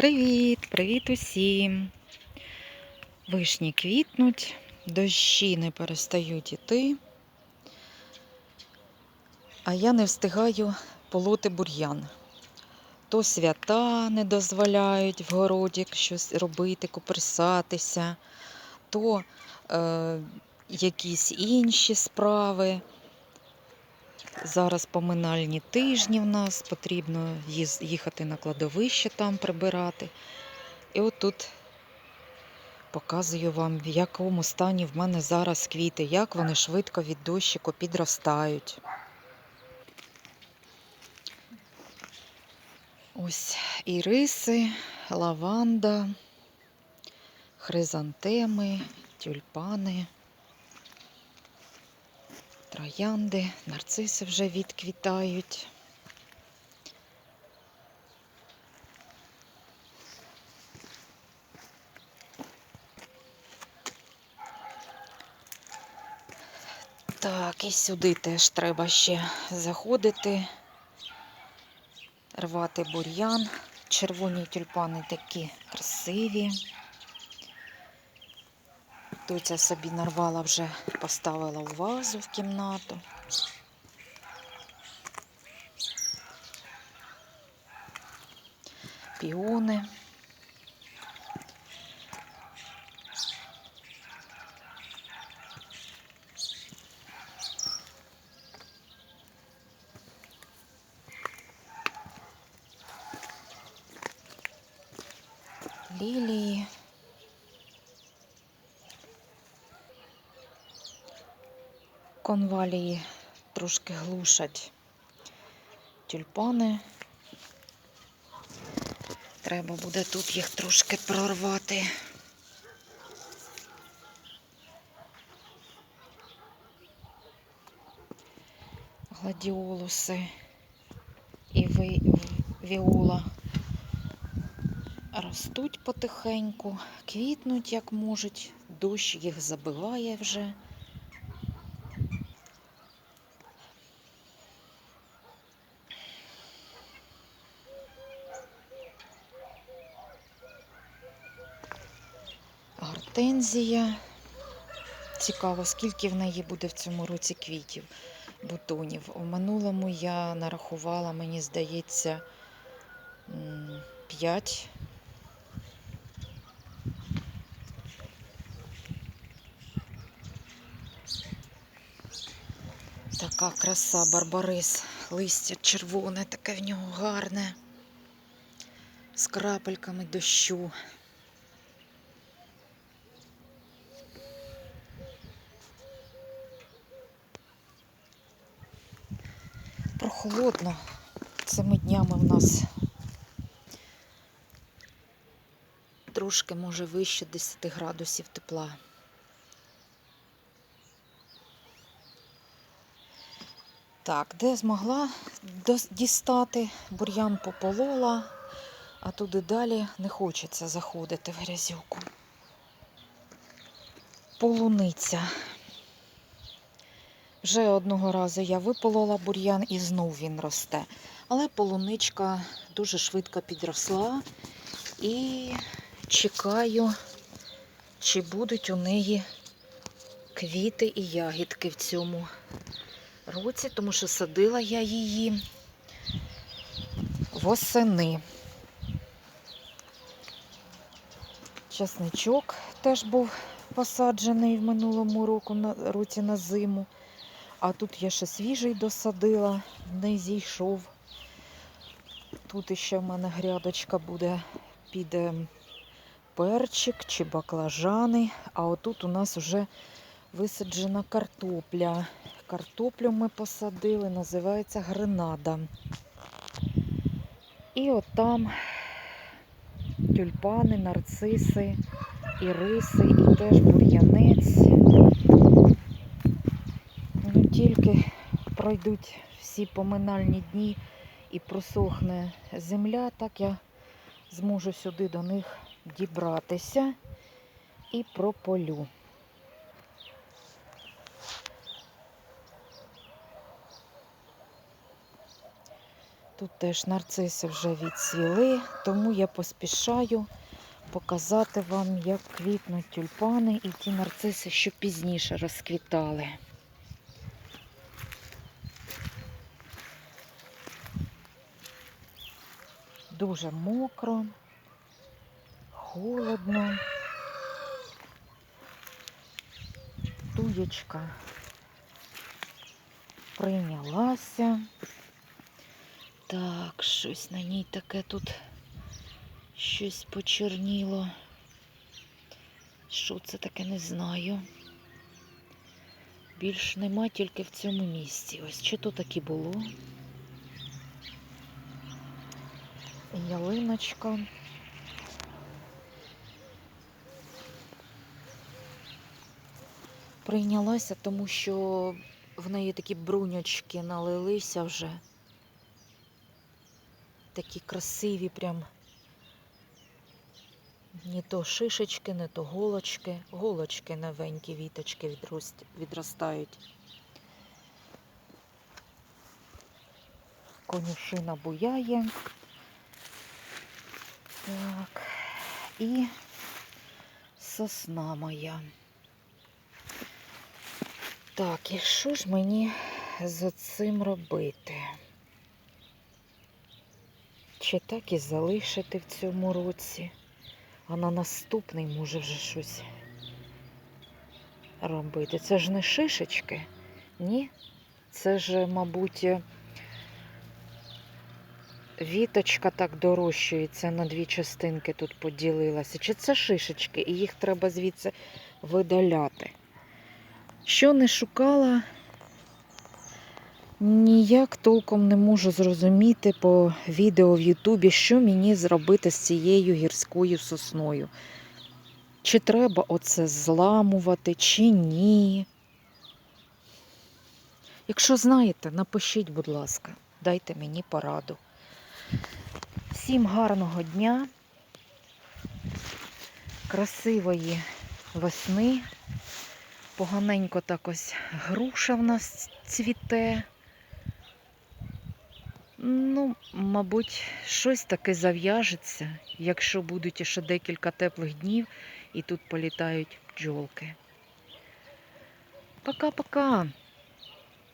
Привіт, привіт усім. Вишні квітнуть, дощі не перестають іти, а я не встигаю полоти бур'ян. То свята не дозволяють в городі щось робити, куперсатися, то е, якісь інші справи. Зараз поминальні тижні в нас, потрібно їхати на кладовище там прибирати. І от тут показую вам, в якому стані в мене зараз квіти, як вони швидко від дощику підростають. Ось іриси, лаванда, хризантеми, тюльпани. Троянди, нарциси вже відквітають. Так, і сюди теж треба ще заходити, рвати бур'ян. Червоні тюльпани такі красиві. Доця собі нарвала вже, поставила у вазу в кімнату. Піони. Лілії. Конвалії трошки глушать тюльпани. Треба буде тут їх трошки прорвати. Гладіолуси і віола ростуть потихеньку, квітнуть як можуть, дощ їх забиває вже. Гортензія. Цікаво, скільки в неї буде в цьому році квітів, бутонів. У минулому я нарахувала, мені здається, 5. Така краса барбарис. Листя червоне, таке в нього гарне. З крапельками дощу. Прохолодно. Цими днями в нас трошки може вище 10 градусів тепла. Так, де змогла дістати, бур'ян пополола, а туди далі не хочеться заходити в грязюку. Полуниця. Вже одного разу я виполола бур'ян і знов він росте. Але полуничка дуже швидко підросла і чекаю, чи будуть у неї квіти і ягідки в цьому році, тому що садила я її восени. Часничок теж був посаджений в минулому року році на зиму. А тут я ще свіжий досадила, не зійшов. Тут ще в мене грядочка буде під ем, перчик чи баклажани. А отут у нас вже висаджена картопля. Картоплю ми посадили, називається гренада. І от там тюльпани, нарциси, іриси і теж бур'янець. Ну, тільки пройдуть всі поминальні дні і просохне земля, так я зможу сюди до них дібратися і прополю. Тут теж нарциси вже відцвіли, тому я поспішаю показати вам, як квітнуть тюльпани і ті нарциси, що пізніше розквітали. Дуже мокро, холодно. Туєчка прийнялася. Так, щось на ній таке тут щось почерніло. Що це таке, не знаю. Більш нема тільки в цьому місці. Ось чи то таки було. Ялиночка. Прийнялася, тому що в неї такі бруньочки налилися вже. Такі красиві прям. Не то шишечки, не то голочки. Голочки новенькі віточки відрост- відростають. Конюшина буяє. Так. І сосна моя. Так, і що ж мені з цим робити? Чи так і залишити в цьому році, а на наступний може вже щось робити. Це ж не шишечки, ні? Це ж, мабуть, віточка так дорощується на дві частинки тут поділилася. Чи це шишечки, і їх треба звідси видаляти. Що не шукала, ніяк толком не можу зрозуміти по відео в Ютубі, що мені зробити з цією гірською сосною. Чи треба оце зламувати, чи ні. Якщо знаєте, напишіть, будь ласка, дайте мені пораду. Всім гарного дня, красивої весни. Поганенько так ось груша в нас цвіте. Ну, мабуть, щось таке зав'яжеться, якщо будуть ще декілька теплих днів і тут політають бджолки. Пока-пока!